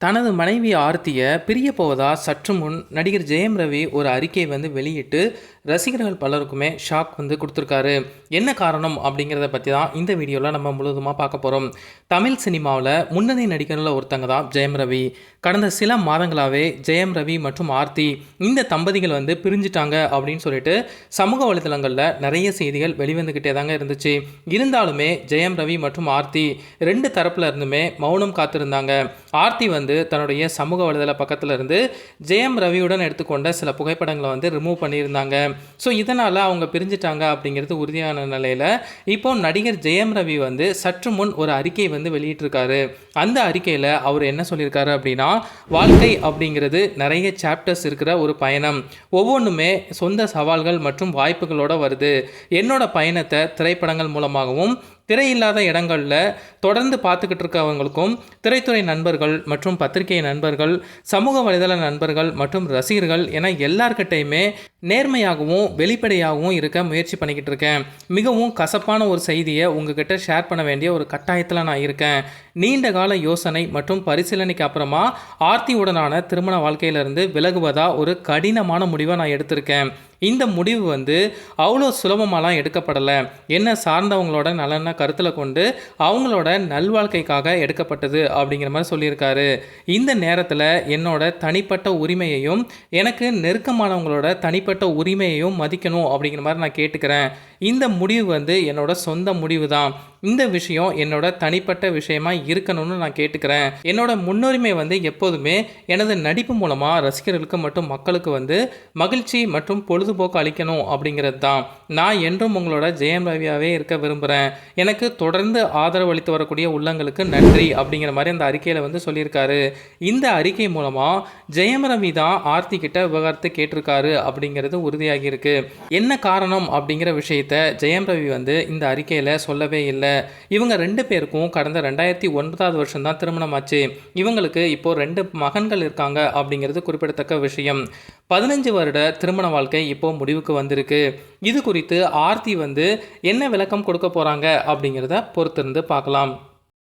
தனது மனைவி ஆர்த்தியை பிரிய போவதா சற்று முன் நடிகர் ஜெயம் ரவி ஒரு அறிக்கை வந்து வெளியிட்டு ரசிகர்கள் பலருக்குமே ஷாக் வந்து கொடுத்துருக்காரு. என்ன காரணம் அப்படிங்கிறத பற்றி தான் இந்த வீடியோவில் நம்ம முழுவதுமாக பார்க்க போகிறோம் தமிழ் சினிமாவில் முன்னணி நடிகர்களில் ஒருத்தங்க தான் ஜெயம் ரவி. கடந்த சில மாதங்களாகவே ஜெயம் ரவி மற்றும் ஆர்த்தி இந்த தம்பதிகள் வந்து பிரிஞ்சிட்டாங்க அப்படின்னு சொல்லிட்டு சமூக வலைதளங்களில் நிறைய செய்திகள் வெளிவந்துக்கிட்டே தாங்க இருந்துச்சு. இருந்தாலுமே ஜெயம் ரவி மற்றும் ஆர்த்தி ரெண்டு தரப்பில் இருந்துமே மௌனம் காத்திருந்தாங்க. ஆர்த்தி வந்து தன்னுடைய சமூக வலைதள பக்கத்தில் இருந்து ஜெயம் ரவியுடன் எடுத்துக்கொண்ட சில புகைப்படங்களை வந்து ரிமூவ் பண்ணியிருந்தாங்க. ஸோ இதனால் அவங்க பிரிஞ்சிட்டாங்க அப்படிங்கிறது உறுதியான நிலையில் இப்போ நடிகர் ஜெயம் ரவி வந்து சற்று முன் ஒரு அறிக்கை வந்து வெளியிட்டிருக்காரு. அந்த அறிக்கையில் அவர் என்ன சொல்லியிருக்காரு அப்படின்னா வாழ்க்கை அப்படிங்கிறது நிறைய சாப்டர்ஸ் இருக்கிற ஒரு பயணம். ஒவ்வொன்றுமே சொந்த சவால்கள் மற்றும் வாய்ப்புகளோட வருது. என்னோட பயணத்தை திரைப்படங்கள் மூலமாகவும் திரையில்லாத இடங்களில் தொடர்ந்து பார்த்துக்கிட்டு இருக்கவங்களுக்கும் திரைத்துறை நண்பர்கள் மற்றும் பத்திரிகை நண்பர்கள் சமூக வலைதள நண்பர்கள் மற்றும் ரசிகர்கள் என எல்லார்கிட்டையுமே நேர்மையாகவும் வெளிப்படையாகவும் இருக்க முயற்சி பண்ணிக்கிட்டு இருக்கேன். மிகவும் கசப்பான ஒரு செய்தியை உங்ககிட்ட ஷேர் பண்ண வேண்டிய ஒரு கட்டாயத்தில் நான் இருக்கேன். நீண்ட கால யோசனை மற்றும் பரிசீலனைக்கு அப்புறமா ஆர்த்தியுடனான திருமண வாழ்க்கையிலிருந்து விலகுவதா ஒரு கடினமான முடிவை நான் எடுத்திருக்கேன். இந்த முடிவு வந்து அவ்வளோ சுலபமாலாம் எடுக்கப்படலை. என்ன சார்ந்தவங்களோட நலனை கருத்தில் கொண்டு அவங்களோட நல்வாழ்க்கைக்காக எடுக்கப்பட்டது அப்படிங்கிற மாதிரி சொல்லியிருக்காரு. இந்த நேரத்தில் என்னோட தனிப்பட்ட உரிமையையும் எனக்கு நெருக்கமானவங்களோட தனிப்பட்ட உரிமையையும் மதிக்கணும் அப்படிங்கிற மாதிரி நான் கேட்டுக்கிறேன். இந்த முடிவு வந்து என்னோட சொந்த முடிவு தான் இந்த விஷயம் என்னோட தனிப்பட்ட விஷயமா இருக்கணும்னு நான் கேட்டுக்கிறேன். என்னோட முன்னுரிமை வந்து எப்போதுமே எனது நடிப்பு மூலமாக ரசிகர்களுக்கு மற்றும் மக்களுக்கு வந்து மகிழ்ச்சி மற்றும் பொழுதுபோக்கு அளிக்கணும் அப்படிங்கிறது தான் நான் என்றும் உங்களோட ஜெயம் ரவியாவே இருக்க விரும்புகிறேன் எனக்கு தொடர்ந்து ஆதரவு அளித்து வரக்கூடிய உள்ளங்களுக்கு நன்றி அப்படிங்கிற மாதிரி அந்த அறிக்கையில் வந்து சொல்லியிருக்காரு. இந்த அறிக்கை மூலமாக ஜெயம் ரவி தான் ஆர்த்தி கிட்ட விவகாரத்தை கேட்டிருக்காரு அப்படிங்கிறது உறுதியாகி இருக்கு என்ன காரணம் அப்படிங்கிற விஷயத்த ஜெயம் ரவி வந்து இந்த அறிக்கையில் சொல்லவே இல்லை. இவங்க ரெண்டு பேருக்கும் கடந்த ரெண்டாயிரத்தி ஒன்பதாவது வருஷம் தான் திருமணம் ஆச்சு. இவங்களுக்கு இப்போ ரெண்டு மகன்கள் இருக்காங்க அப்படிங்கிறது குறிப்பிடத்தக்க விஷயம். பதினஞ்சு வருட திருமண வாழ்க்கை இப்போ முடிவுக்கு வந்திருக்கு. இது குறித்து ஆர்த்தி வந்து என்ன விளக்கம் கொடுக்க போகிறாங்க அப்படிங்கிறத பொறுத்திருந்து பார்க்கலாம்.